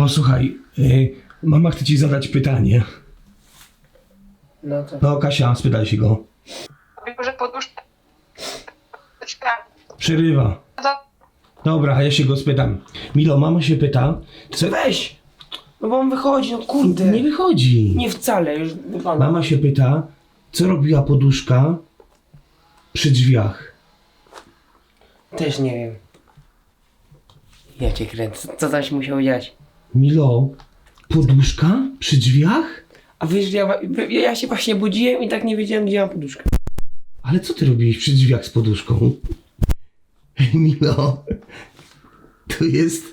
Posłuchaj, y, mama chce ci zadać pytanie. No to. No, Kasia, spytaj się go. Mówił, że poduszka. Przerywa. Dobra, a ja się go spytam. Milo, mama się pyta, co... Weź! No bo on wychodzi, no kurde. Nie wychodzi. Nie wcale, już wygląda. Mama się pyta, co robiła poduszka przy drzwiach. Też nie wiem. Ja cię kręcę. Co tam się musiało dziać? Milo, poduszka przy drzwiach? A wiesz, ja, ja się właśnie budziłem i tak nie wiedziałem, gdzie mam poduszkę. Ale co ty robiłeś przy drzwiach z poduszką? Milo, to jest...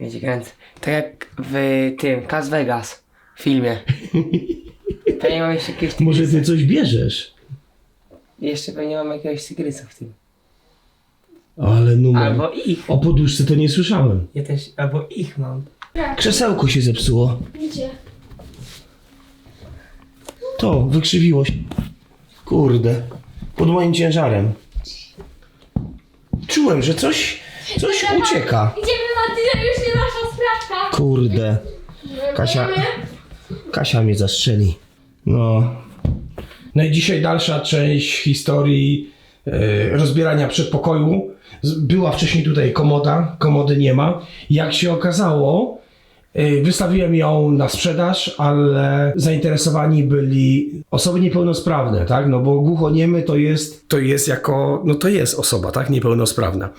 Ja cię kręcę. Tak jak w tym Las Vegas filmie. Pewnie mam jeszcze jakiegoś Może tygrysa. ty coś bierzesz? Jeszcze pewnie mam jakiegoś tygrysa w tym. Ale numer. Albo ich. O poduszce to nie słyszałem. Ja też, albo ich mam. Krzesełko się zepsuło. Gdzie? To, wykrzywiło się. Kurde. Pod moim ciężarem. Czułem, że coś, coś ucieka. Idziemy Matyna, już nie nasza sprawka. Kurde. Kasia, Kasia mnie zastrzeli. No. No i dzisiaj dalsza część historii e, rozbierania przedpokoju. Była wcześniej tutaj komoda, komody nie ma. Jak się okazało, e, wystawiłem ją na sprzedaż, ale zainteresowani byli osoby niepełnosprawne, tak? No bo głuchoniemy to jest, to jest jako, no to jest osoba, tak? Niepełnosprawna.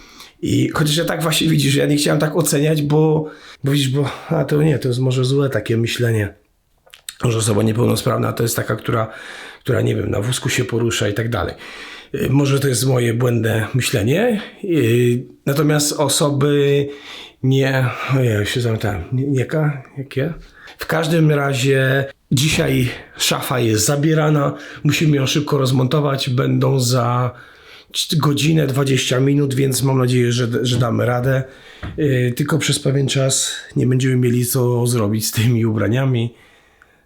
I chociaż ja tak właśnie widzisz, ja nie chciałem tak oceniać, bo, bo widzisz, bo a to nie, to jest może złe takie myślenie że osoba niepełnosprawna to jest taka, która, która nie wiem, na wózku się porusza i tak dalej. Y, Może to jest moje błędne myślenie. y, Natomiast osoby nie. Ojej, już się zamknąłem. Nie, nie ka- jakie? W każdym razie dzisiaj szafa jest zabierana. Musimy ją szybko rozmontować. Będą za godzinę 20 minut, więc mam nadzieję, że, że damy radę. Y, Tylko przez pewien czas nie będziemy mieli co zrobić z tymi ubraniami.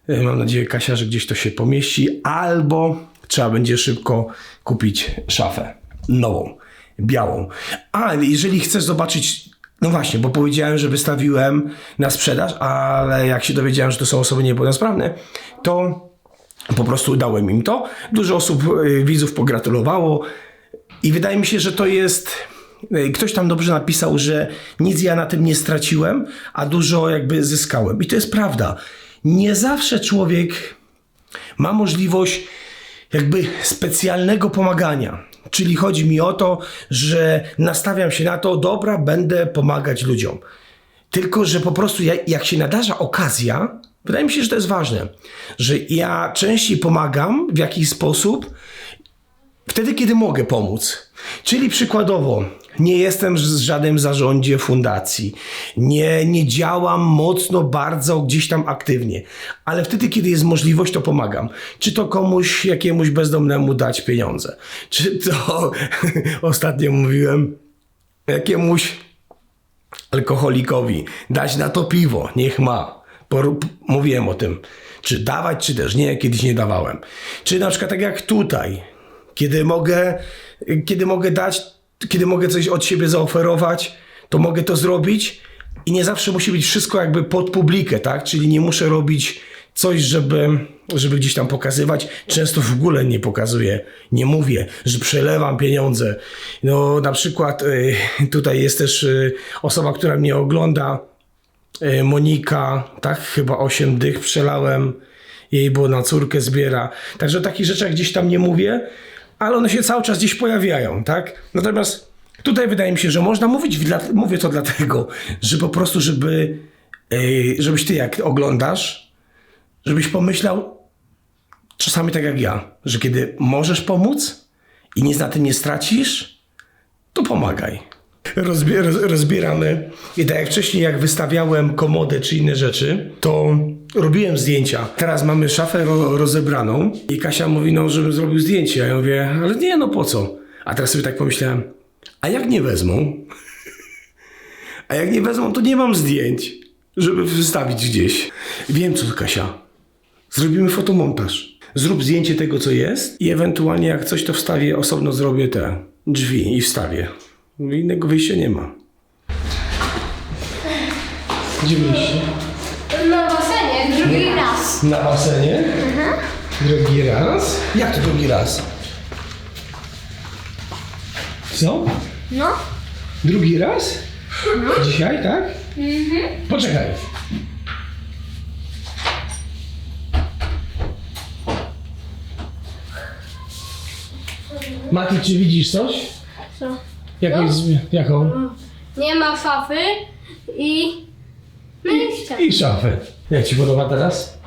E, Mam nadzieję, Kasia, że gdzieś to się pomieści, albo trzeba będzie szybko kupić szafę nową, białą. A jeżeli chcesz zobaczyć, no właśnie, bo powiedziałem, że wystawiłem na sprzedaż, ale jak się dowiedziałem, że to są osoby niepełnosprawne, to po prostu dałem im to. Dużo osób, y, widzów pogratulowało i wydaje mi się, że to jest. y, Ktoś tam dobrze napisał, że nic ja na tym nie straciłem, a dużo jakby zyskałem. I to jest prawda. Nie zawsze człowiek ma możliwość jakby specjalnego pomagania. Czyli chodzi mi o to, że nastawiam się na to, dobra, będę pomagać ludziom. Tylko, że po prostu ja, jak się nadarza okazja, wydaje mi się, że to jest ważne, że ja częściej pomagam w jakiś sposób wtedy, kiedy mogę pomóc. Czyli przykładowo, nie jestem w żadnym zarządzie fundacji, nie, nie działam mocno, bardzo gdzieś tam aktywnie, ale wtedy, kiedy jest możliwość, to pomagam. Czy to komuś, jakiemuś bezdomnemu dać pieniądze, czy to ostatnio mówiłem jakiemuś alkoholikowi dać na to piwo, niech ma. Por- mówiłem o tym, czy dawać, czy też nie, kiedyś nie dawałem. Czy na przykład tak jak tutaj, kiedy mogę, kiedy mogę dać, kiedy mogę coś od siebie zaoferować, to mogę to zrobić i nie zawsze musi być wszystko jakby pod publikę, tak? Czyli nie muszę robić coś, żeby, żeby gdzieś tam pokazywać. Często w ogóle nie pokazuję, nie mówię, że przelewam pieniądze. No na przykład y, tutaj jest też y, osoba, która mnie ogląda, y, Monika, tak? Chyba 8 dych przelałem jej, bo na córkę zbiera. Także o takich rzeczach gdzieś tam nie mówię, ale one się cały czas gdzieś pojawiają, tak? Natomiast tutaj wydaje mi się, że można mówić, mówię to dlatego, że po prostu, żeby, y, żebyś ty jak oglądasz, żebyś pomyślał czasami tak jak ja, że kiedy możesz pomóc i nic na tym nie stracisz, to pomagaj. Rozbie, roz, rozbieramy. I tak jak wcześniej, jak wystawiałem komodę czy inne rzeczy, to robiłem zdjęcia. Teraz mamy szafę ro, rozebraną i Kasia mówi, no, żebym zrobił zdjęcie. A ja mówię, ale nie, no po co? A teraz sobie tak pomyślałem, a jak nie wezmą? A jak nie wezmą, to nie mam zdjęć, żeby wystawić gdzieś. Wiem co, Kasia. Zrobimy fotomontaż. Zrób zdjęcie tego, co jest i ewentualnie jak coś, to wstawię, osobno zrobię te drzwi i wstawię. Innego wyjścia nie ma. Gdzie byliście? Na basenie, drugi raz. Na basenie? Drugi raz? Jak to drugi raz? Co? No. Drugi raz? Dzisiaj, tak? Poczekaj. Mati, czy widzisz coś? Co? Jakąś, zmi- jaką? Nie ma szafy i... No i ściana. I szafę. Jak ci podoba teraz?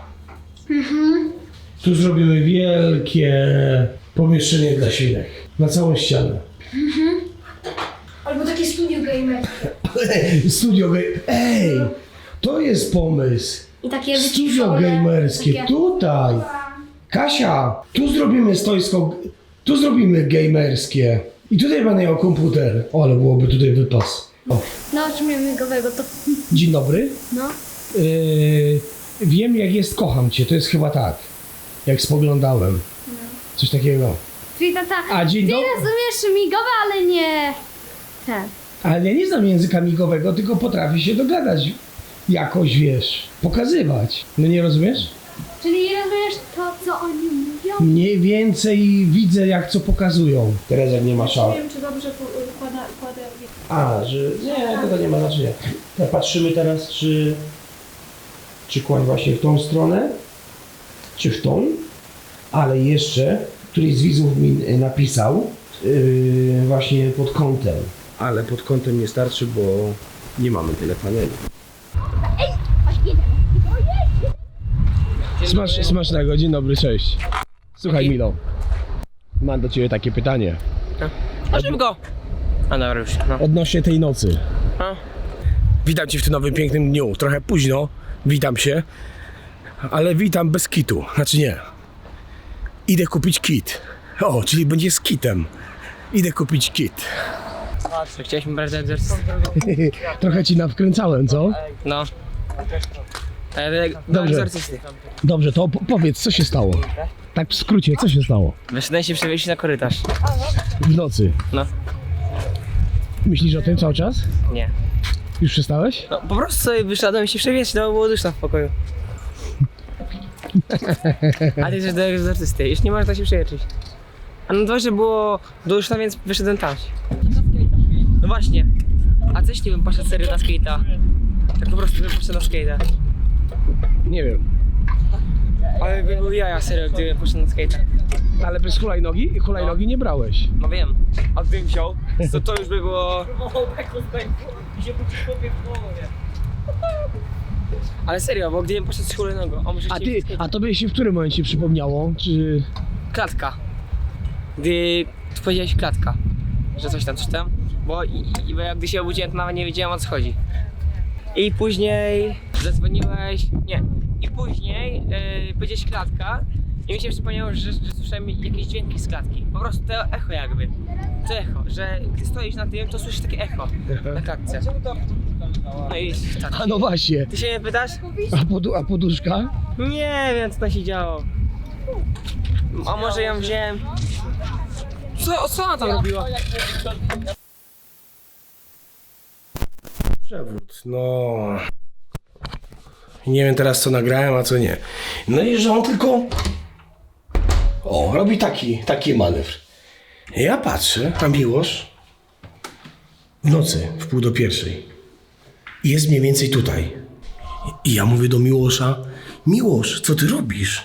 Tu zrobimy wielkie pomieszczenie dla świnek. Na całą ścianę. Albo takie studio gamer. Studio game. Ej! To jest pomysł. I takie Studio wyciszone, gamerskie. takie- Tutaj. Kasia, tu zrobimy stoisko. Tu zrobimy gamerskie. I tutaj będę miał komputer. O, ale byłoby tutaj wypas. O. Naucz mnie migowego, to... Dzień dobry. No. Yy, wiem jak jest, kocham cię. To jest chyba tak. Jak spoglądałem. Coś takiego. Czyli tata... A dzień Ty dobry. rozumiesz migowe, ale nie... Ten. Ale ja nie znam języka migowego, tylko potrafię się dogadać. Jakoś wiesz, pokazywać. No nie rozumiesz? Czyli rozumiesz to, co oni mówią? Mniej więcej widzę, jak co pokazują. Teraz jak nie ma szal. Nie wiem, czy dobrze układa, układają. A, że nie, tego nie ma znaczenia. To patrzymy teraz, czy, czy kłań właśnie w tą stronę, czy w tą, ale jeszcze któryś z widzów mi y, napisał yy, właśnie pod kątem. Ale pod kątem nie starczy, bo nie mamy tyle paneli. Smasz, smacznego, dzień dobry, cześć. Słuchaj Milo, mam do Ciebie takie pytanie. A szybko! A dobra już, no. Odnośnie tej nocy. A? Witam Cię w tym nowym pięknym dniu. Trochę późno, witam się, ale witam bez kitu. Znaczy nie. Idę kupić kit. O, czyli będzie z kitem. Idę kupić kit. Co, Chcieliśmy brać? Trochę Ci nawkręcałem, co? No. Do Dobrze. Dobrze, to po- powiedz, co się stało? Tak w skrócie, co się stało? Wyszedłem się przewieźć na korytarz. W nocy. No. Myślisz o tym cały czas? Nie. Już przestałeś? No po prostu sobie wyszedłem się przewieźć, no bo było duszno w pokoju. A ty jesteś do egzorcysty, już nie można się przejeczyć. A na dworze było duszno, więc wyszedłem tam. No właśnie. A coś nie bym poszedł serio na skate'a. Tak po prostu bym poszedł na skate'a. Nie wiem. Ale by był jaja serio, gdybym poszedł na skate'a. Ale bez hulajnogi? Hulajnogi nie brałeś. No wiem. A gdybym wziął, to to już by było... Ale serio, bo gdybym poszedł z hulajnogą, a może A się- ty, a tobie się w którym momencie przypomniało? Czy... Klatka. Gdy ty powiedziałeś klatka, że coś tam, coś tam, bo, i, i, bo jak gdy się obudziłem, to nawet nie wiedziałem o co chodzi. I później zadzwoniłeś, nie, i później yy, powiedziałeś klatka i mi się przypomniało, że, że słyszałem jakieś dźwięki z klatki. Po prostu to echo jakby. To echo, że gdy stoisz na tym, to słyszysz takie echo na klatce. No i tak. A no właśnie. Ty się mnie pytasz? A, podu, a poduszka? Nie wiem, co tam się działo. A może ją wziąłem. Co, co ona tam robiła? Przewód, no. Nie wiem teraz co nagrałem, a co nie. No i że on tylko. O, robi taki, taki manewr. Ja patrzę, a Miłosz w nocy, w pół do pierwszej. Jest mniej więcej tutaj. I ja mówię do Miłosza: Miłosz, co ty robisz?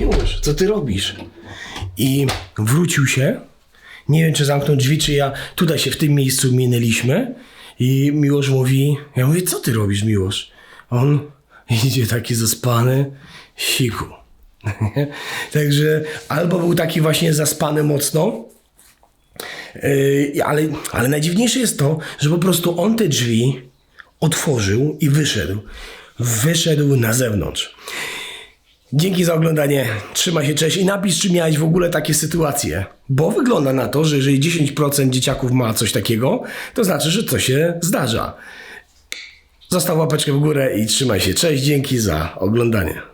Miłosz, co ty robisz? I wrócił się. Nie wiem, czy zamknął drzwi, czy ja tutaj się w tym miejscu minęliśmy. I Miłosz mówi, ja mówię, co ty robisz, Miłosz? On idzie taki zaspany, siku. Także albo był taki właśnie zaspany mocno, yy, ale, ale najdziwniejsze jest to, że po prostu on te drzwi otworzył i wyszedł. Wyszedł na zewnątrz. Dzięki za oglądanie. Trzymaj się, cześć i napisz, czy miałeś w ogóle takie sytuacje. Bo wygląda na to, że jeżeli 10% dzieciaków ma coś takiego, to znaczy, że to się zdarza. Zostaw łapeczkę w górę i trzymaj się. Cześć, dzięki za oglądanie.